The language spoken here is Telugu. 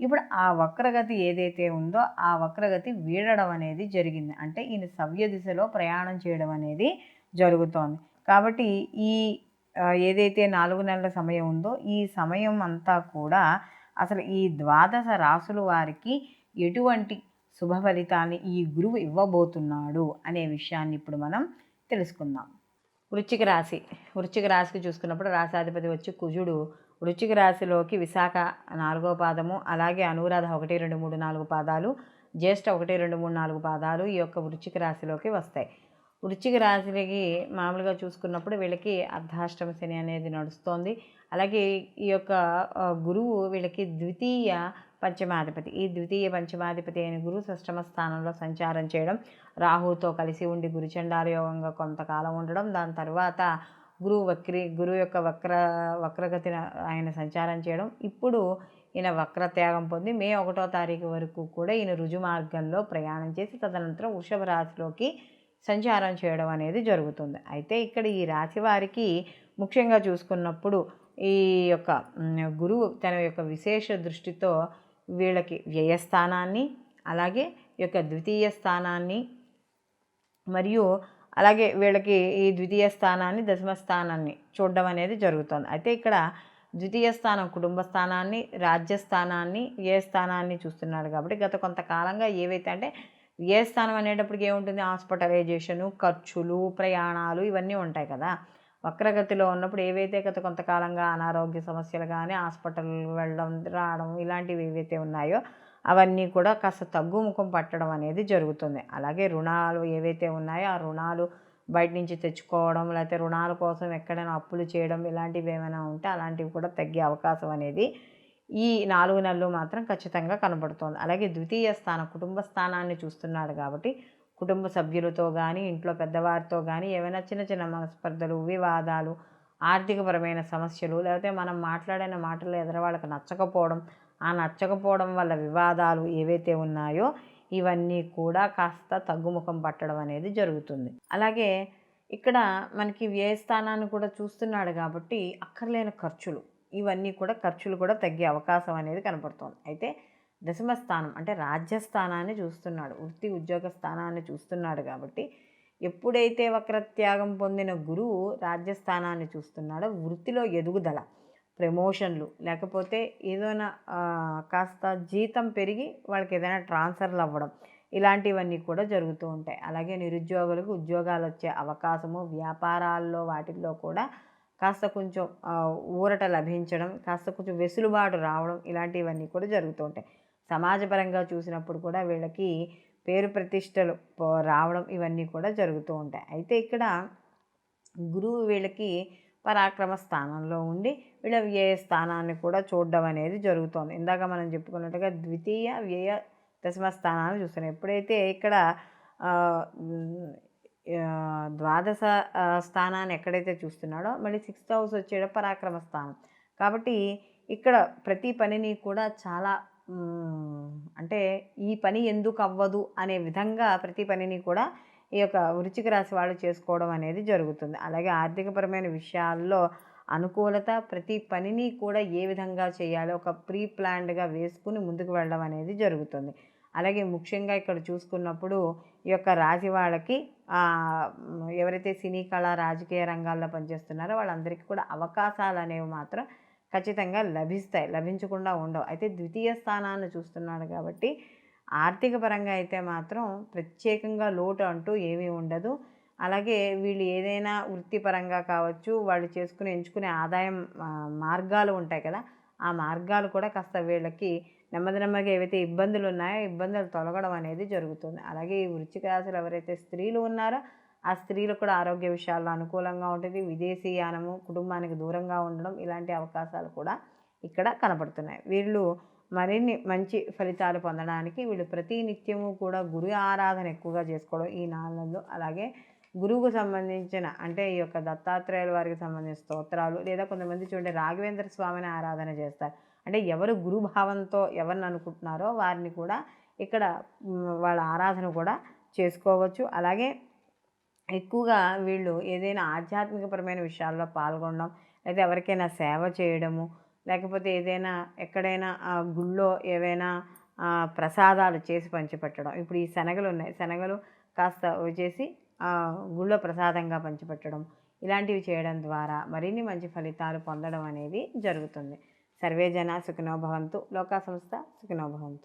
ఇప్పుడు ఆ వక్రగతి ఏదైతే ఉందో ఆ వక్రగతి వీడడం అనేది జరిగింది. అంటే ఈయన సవ్య దిశలో ప్రయాణం చేయడం అనేది జరుగుతోంది. కాబట్టి ఈ ఏదైతే నాలుగు నెలల సమయం ఉందో ఈ సమయం అంతా కూడా అసలు ఈ ద్వాదశ రాసుల వారికి ఎటువంటి శుభ ఫలితాన్ని ఈ గురువు ఇవ్వబోతున్నాడు అనే విషయాన్ని ఇప్పుడు మనం తెలుసుకుందాం. వృచ్చిక రాశి. వృచ్చిక రాశికి చూసుకున్నప్పుడు రాశాధిపతి వచ్చి కుజుడు వృచ్చిక రాశిలోకి విశాఖ నాలుగో పాదము అలాగే అనురాధ ఒకటి రెండు మూడు నాలుగు పాదాలు జ్యేష్ఠ ఒకటి రెండు మూడు నాలుగు పాదాలు ఈ యొక్క వృచ్చిక రాశిలోకి వస్తాయి. వృచ్చిక రాశికి మామూలుగా చూసుకున్నప్పుడు వీళ్ళకి అర్ధాష్టమ శని అనేది నడుస్తోంది. అలాగే ఈ యొక్క గురువు వీళ్ళకి ద్వితీయ పంచమాధిపతి. ఈ ద్వితీయ పంచమాధిపతి అయిన గురువు షష్టమ స్థానంలో సంచారం చేయడం రాహుతో కలిసి ఉండి గురుచండాల యోగంగా కొంతకాలం ఉండడం దాని తర్వాత గురువు వక్రి గురువు యొక్క వక్ర వక్రగతిని ఆయన సంచారం చేయడం. ఇప్పుడు ఈయన వక్రత్యాగం పొంది మే ఒకటో తారీఖు వరకు కూడా ఈయన రుజు మార్గంలో ప్రయాణం చేసి తదనంతరం వృషభ రాశిలోకి సంచారం చేయడం అనేది జరుగుతుంది. అయితే ఇక్కడ ఈ రాశి వారికి ముఖ్యంగా చూసుకున్నప్పుడు ఈ యొక్క గురువు తన యొక్క విశేష దృష్టితో వీళ్ళకి వ్యయస్థానాన్ని అలాగే ఈ యొక్క ద్వితీయ స్థానాన్ని మరియు అలాగే వీళ్ళకి ఈ ద్వితీయ స్థానాన్ని దశమ స్థానాన్ని చూడడం అనేది జరుగుతుంది. అయితే ఇక్కడ ద్వితీయ స్థానం కుటుంబ స్థానాన్ని రాజ్యస్థానాన్ని ఏ స్థానాన్ని చూస్తున్నాడు కాబట్టి గత కొంతకాలంగా ఏవైతే అంటే ఏ స్థానం అనేటప్పటికి ఏముంటుంది? హాస్పిటలైజేషను ఖర్చులు ప్రయాణాలు ఇవన్నీ ఉంటాయి కదా. వక్రగతిలో ఉన్నప్పుడు ఏవైతే గత కొంతకాలంగా అనారోగ్య సమస్యలు కానీ హాస్పిటల్ వెళ్ళడం రావడం ఇలాంటివి ఏవైతే ఉన్నాయో అవన్నీ కూడా కాస్త తగ్గుముఖం పట్టడం అనేది జరుగుతుంది. అలాగే రుణాలు ఏవైతే ఉన్నాయో ఆ రుణాలు బయట నుంచి తెచ్చుకోవడం లేకపోతే రుణాల కోసం ఎక్కడైనా అప్పులు చేయడం ఇలాంటివి ఏమైనా ఉంటే అలాంటివి కూడా తగ్గే అవకాశం అనేది ఈ నాలుగు నెలలు మాత్రం ఖచ్చితంగా కనబడుతోంది. అలాగే ద్వితీయ స్థానం కుటుంబ స్థానాన్ని చూస్తున్నాడు కాబట్టి కుటుంబ సభ్యులతో కానీ ఇంట్లో పెద్దవారితో కానీ ఏమైనా చిన్న చిన్న మనస్పర్ధలు వివాదాలు ఆర్థికపరమైన సమస్యలు లేకపోతే మనం మాట్లాడిన మాటలు ఎదరవాళ్ళకి నచ్చకపోవడం ఆ నచ్చకపోవడం వల్ల వివాదాలు ఏవైతే ఉన్నాయో ఇవన్నీ కూడా కాస్త తగ్గుముఖం పట్టడం అనేది జరుగుతుంది. అలాగే ఇక్కడ మనకి వ్యయ స్థానాన్ని కూడా చూస్తున్నాడు కాబట్టి అక్కర్లేని ఖర్చులు ఇవన్నీ కూడా ఖర్చులు కూడా తగ్గే అవకాశం అనేది కనపడుతోంది. అయితే దశమ స్థానం అంటే రాజ్యస్థానాన్ని చూస్తున్నాడు వృత్తి ఉద్యోగ స్థానాన్ని చూస్తున్నాడు కాబట్టి ఎప్పుడైతే వక్రత్యాగం పొందిన గురువు రాజ్యస్థానాన్ని చూస్తున్నాడో వృత్తిలో ఎదుగుదల ప్రమోషన్లు. లేకపోతే ఏదైనా కాస్త జీతం పెరిగి వాళ్ళకి ఏదైనా ట్రాన్స్ఫర్లు అవ్వడం. ఇలాంటివన్నీ కూడా జరుగుతూ ఉంటాయి. అలాగే నిరుద్యోగులకు ఉద్యోగాలు వచ్చే అవకాశము వ్యాపారాల్లో వాటిల్లో కూడా కాస్త కొంచెం ఊరట లభించడం కాస్త కొంచెం వెసులుబాటు రావడం ఇలాంటివన్నీ కూడా జరుగుతూ ఉంటాయి. సమాజపరంగా చూసినప్పుడు కూడా వీళ్ళకి పేరు ప్రతిష్టలు రావడం ఇవన్నీ కూడా జరుగుతూ ఉంటాయి. అయితే ఇక్కడ గురువు వీళ్ళకి పరాక్రమ స్థానంలో ఉండి వీళ్ళ వ్యయ స్థానాన్ని కూడా చూడడం అనేది జరుగుతోంది. ఇందాక మనం చెప్పుకున్నట్టుగా ద్వితీయ వ్యయ దశమ స్థానాన్ని చూస్తున్నాం. ఎప్పుడైతే ఇక్కడ ద్వాదశ స్థానాన్ని ఎక్కడైతే చూస్తున్నాడో మళ్ళీ సిక్స్త్ హౌస్ వచ్చేట పరాక్రమ స్థానం. కాబట్టి ఇక్కడ ప్రతి పనిని కూడా చాలా అంటే ఈ పని ఎందుకు అవ్వదు అనే విధంగా ప్రతి పనిని కూడా ఈ యొక్క వృచ్చిక రాశి వాళ్ళు చేసుకోవడం అనేది జరుగుతుంది. అలాగే ఆర్థికపరమైన విషయాల్లో అనుకూలత ప్రతి పనిని కూడా ఏ విధంగా చేయాలో ఒక ప్రీ ప్లాన్డ్గా వేసుకుని ముందుకు వెళ్ళడం అనేది జరుగుతుంది. అలాగే ముఖ్యంగా ఇక్కడ చూసుకున్నప్పుడు ఈ యొక్క రాశి వాళ్ళకి ఎవరైతే సినీ కళ రాజకీయ రంగాల్లో పనిచేస్తున్నారో వాళ్ళందరికీ కూడా అవకాశాలు అనేవి మాత్రం ఖచ్చితంగా లభిస్తాయి లభించకుండా ఉండవు. అయితే ద్వితీయ స్థానాన్ని చూస్తున్నాడు కాబట్టి ఆర్థిక పరంగా అయితే మాత్రం ప్రత్యేకంగా లోటు అంటూ ఏమీ ఉండదు. అలాగే వీళ్ళు ఏదైనా వృత్తిపరంగా కావచ్చు వాళ్ళు చేసుకుని ఎంచుకునే ఆదాయం మార్గాలు ఉంటాయి కదా. ఆ మార్గాలు కూడా కాస్త వీళ్ళకి నెమ్మది నెమ్మదిగా ఏవైతే ఇబ్బందులు ఉన్నాయో ఇబ్బందులు తొలగడం అనేది జరుగుతుంది. అలాగే ఈ వృశ్చిక రాశులు ఎవరైతే స్త్రీలు ఉన్నారో ఆ స్త్రీలకు కూడా ఆరోగ్య విషయాల్లో అనుకూలంగా ఉంటుంది. విదేశీయానము కుటుంబానికి దూరంగా ఉండడం ఇలాంటి అవకాశాలు కూడా ఇక్కడ కనపడుతున్నాయి. వీళ్ళు మరిన్ని మంచి ఫలితాలు పొందడానికి వీళ్ళు ప్రతి నిత్యము కూడా గురు ఆరాధన ఎక్కువగా చేసుకోవడం ఈ నాలుగు. అలాగే గురువుకు సంబంధించిన అంటే ఈ యొక్క దత్తాత్రేయుల వారికి సంబంధించిన స్తోత్రాలు లేదా కొంతమంది చూడండి రాఘవేంద్ర స్వామిని ఆరాధన చేస్తారు. అంటే ఎవరు గురుభావంతో ఎవరిని అనుకుంటున్నారో వారిని కూడా ఇక్కడ వాళ్ళ ఆరాధన కూడా చేసుకోవచ్చు. అలాగే ఎక్కువగా వీళ్ళు ఏదైనా ఆధ్యాత్మికపరమైన విషయాల్లో పాల్గొనడం లేదా ఎవరికైనా సేవ చేయడము లేకపోతే ఏదైనా ఎక్కడైనా ఆ గుళ్ళో ఏవైనా ప్రసాదాలు చేసి పంచిపెట్టడం. ఇప్పుడు ఈ శనగలు ఉన్నాయి. శనగలు కాస్త చేసి ఆ, గుళ్ళో ప్రసాదంగా పంచిపెట్టడం. ఇలాంటివి చేయడం ద్వారా మరిన్ని మంచి ఫలితాలు పొందడం అనేది జరుగుతుంది. సర్వే జన లోకా సంస్థ సుఖినోభవంతు